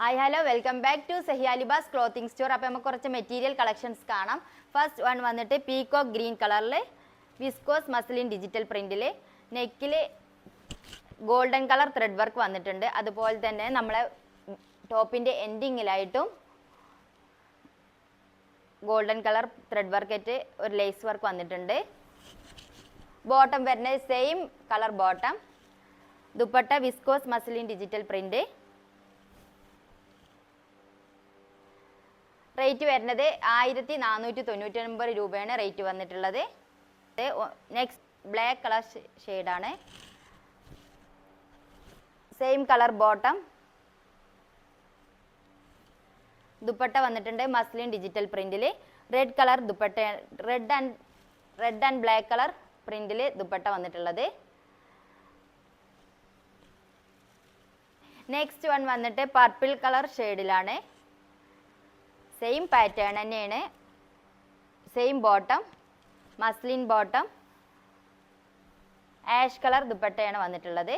Hi hello welcome back to സെഹിയാലിബാസ് clothing store അപ്പോൾ നമുക്ക് കുറച്ച് മെറ്റീരിയൽ കളക്ഷൻസ് കാണാം. ഫസ്റ്റ് വൺ വന്നിട്ട് പീക്കോ ഗ്രീൻ കളറിൽ വിസ്കോസ് മസ്ലിൻ ഡിജിറ്റൽ പ്രിന്റിൽ നെക്കിൽ ഗോൾഡൻ കളർ ത്രെഡ് വർക്ക് വന്നിട്ടുണ്ട്. അതുപോലെ തന്നെ നമ്മളെ ടോപ്പിന്റെ എൻഡിങ്ങിലായിട്ടും ഗോൾഡൻ കളർ ത്രെഡ് വർക്കായിട്ട് ഒരു ലേസ് വർക്ക് വന്നിട്ടുണ്ട്. ബോട്ടം വരുന്നത് same colour bottom dupatta viscose muslin digital print rate വരുന്നത് ആയിരത്തി നാനൂറ്റി തൊണ്ണൂറ്റി ഒൻപത് രൂപയാണ് റേറ്റ് വന്നിട്ടുള്ളത് നെക്സ്റ്റ് ബ്ലാക്ക് കളർ ഷെയ്ഡാണ് സെയിം കളർ ബോട്ടം ദുപ്പട്ട വന്നിട്ടുണ്ട് muslin digital പ്രിന്റിൽ red colour dupatta red and red and black colour പ്രിന്റിൽ dupatta വന്നിട്ടുള്ളത്. നെക്സ്റ്റ് വൺ വന്നിട്ട് പർപ്പിൾ കളർ ഷെയ്ഡിലാണ് സെയിം പാറ്റേൺ തന്നെയാണ്. Same bottom muslin bottom ash colour ദുപ്പട്ടയാണ് വന്നിട്ടുള്ളത്.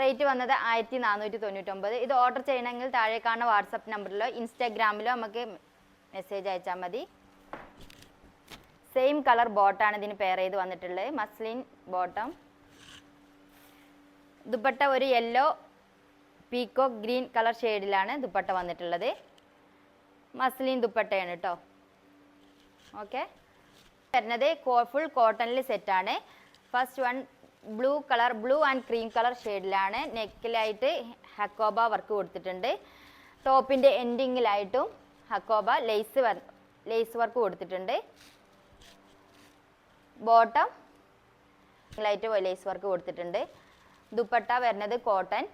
റേറ്റ് വന്നത് ആയിരത്തി നാനൂറ്റി തൊണ്ണൂറ്റൊമ്പത് ഇത് ഓർഡർ ചെയ്യണമെങ്കിൽ താഴെ കാണുന്ന വാട്സപ്പ് നമ്പറിലോ ഇൻസ്റ്റാഗ്രാമിലോ നമുക്ക് മെസ്സേജ് അയച്ചാൽ മതി. സെയിം കളർ ബോട്ടാണ് ഇതിന് പെയർ ചെയ്ത് വന്നിട്ടുള്ളത്. മസ്ലിൻ ബോട്ടം ദുപ്പട്ട ഒരു യെല്ലോ പീക്കോ ഗ്രീൻ കളർ ഷെയ്ഡിലാണ് ദുപ്പട്ട വന്നിട്ടുള്ളത്. മസ്ലിൻ ദുപ്പട്ടയാണ് കേട്ടോ ഓക്കെ വരുന്നത് ഫുൾ കോട്ടണിൽ സെറ്റാണ് first one blue colour blue and cream colour ഷെയ്ഡിലാണ് നെക്കിലായിട്ട് ഹക്കോബ വർക്ക് കൊടുത്തിട്ടുണ്ട്. ടോപ്പിന്റെ എൻഡിങ്ങിലായിട്ടും ഹക്കോബ ലേസ് ലേസ് വർക്ക് കൊടുത്തിട്ടുണ്ട്. ബോട്ടം ലൈറ്റ് ലേസ് വർക്ക് കൊടുത്തിട്ടുണ്ട്. ദുപ്പട്ട വരുന്നത് കോട്ടൺ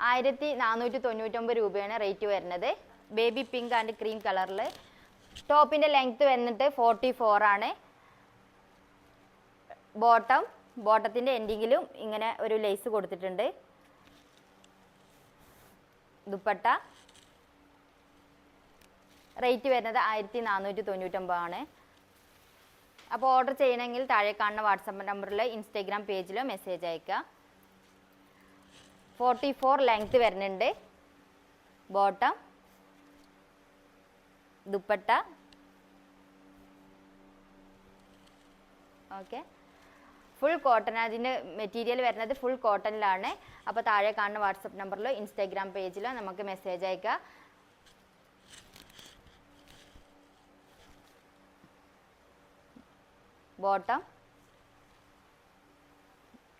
ആയിരത്തി നാനൂറ്റി തൊണ്ണൂറ്റൊമ്പത് രൂപയാണ് റേറ്റ് വരുന്നത്. ബേബി പിങ്ക് ആൻഡ് ക്രീം കളറിൽ ടോപ്പിന്റെ ലെങ്ത്ത് വന്നിട്ട് ഫോർട്ടി ഫോർ ആണ്. ബോട്ടം ബോട്ടത്തിന്റെ എൻഡിങ്ങിലും ഇങ്ങനെ ഒരു ലേസ് കൊടുത്തിട്ടുണ്ട്. ദുപ്പട്ട. റേറ്റ് വരുന്നത് ആയിരത്തി നാനൂറ്റി തൊണ്ണൂറ്റൊമ്പതാണ് അപ്പോൾ ഓർഡർ ചെയ്യണമെങ്കിൽ താഴെ കാണുന്ന വാട്സപ്പ് നമ്പറിൽ ഇൻസ്റ്റാഗ്രാം പേജിലോ മെസ്സേജ് അയക്കുക ഫോർട്ടി ഫോർ ലെങ്ത് വരുന്നുണ്ട്. Bottom dupatta. Okay full cotton അതിന്റെ മെറ്റീരിയൽ വരുന്നത് ഫുൾ കോട്ടണിലാണ് അപ്പോൾ താഴെ കാണുന്ന വാട്സപ്പ് നമ്പറിലോ ഇൻസ്റ്റാഗ്രാം പേജിലോ നമുക്ക് മെസ്സേജ് അയക്കാം. Bottom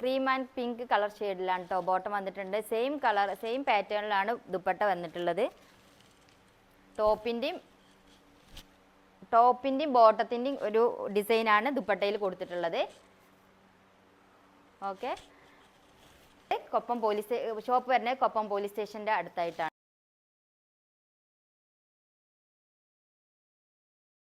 cream and pink colour ഷെയ്ഡിലാണ് കേട്ടോ ബോട്ടം വന്നിട്ടുണ്ട്. സെയിം കളർ സെയിം പാറ്റേണിലാണ് ദുപ്പട്ട വന്നിട്ടുള്ളത്. ടോപ്പിന്റെയും ടോപ്പിന്റെയും ബോട്ടത്തിന്റെയും ഒരു ഡിസൈനാണ് ദുപ്പട്ടയിൽ കൊടുത്തിട്ടുള്ളത്. ഓക്കെ കൊപ്പം പോലീസ് ഷോപ്പ് വരുന്നത് കൊപ്പം പോലീസ് സ്റ്റേഷന്റെ അടുത്തായിട്ടാണ്.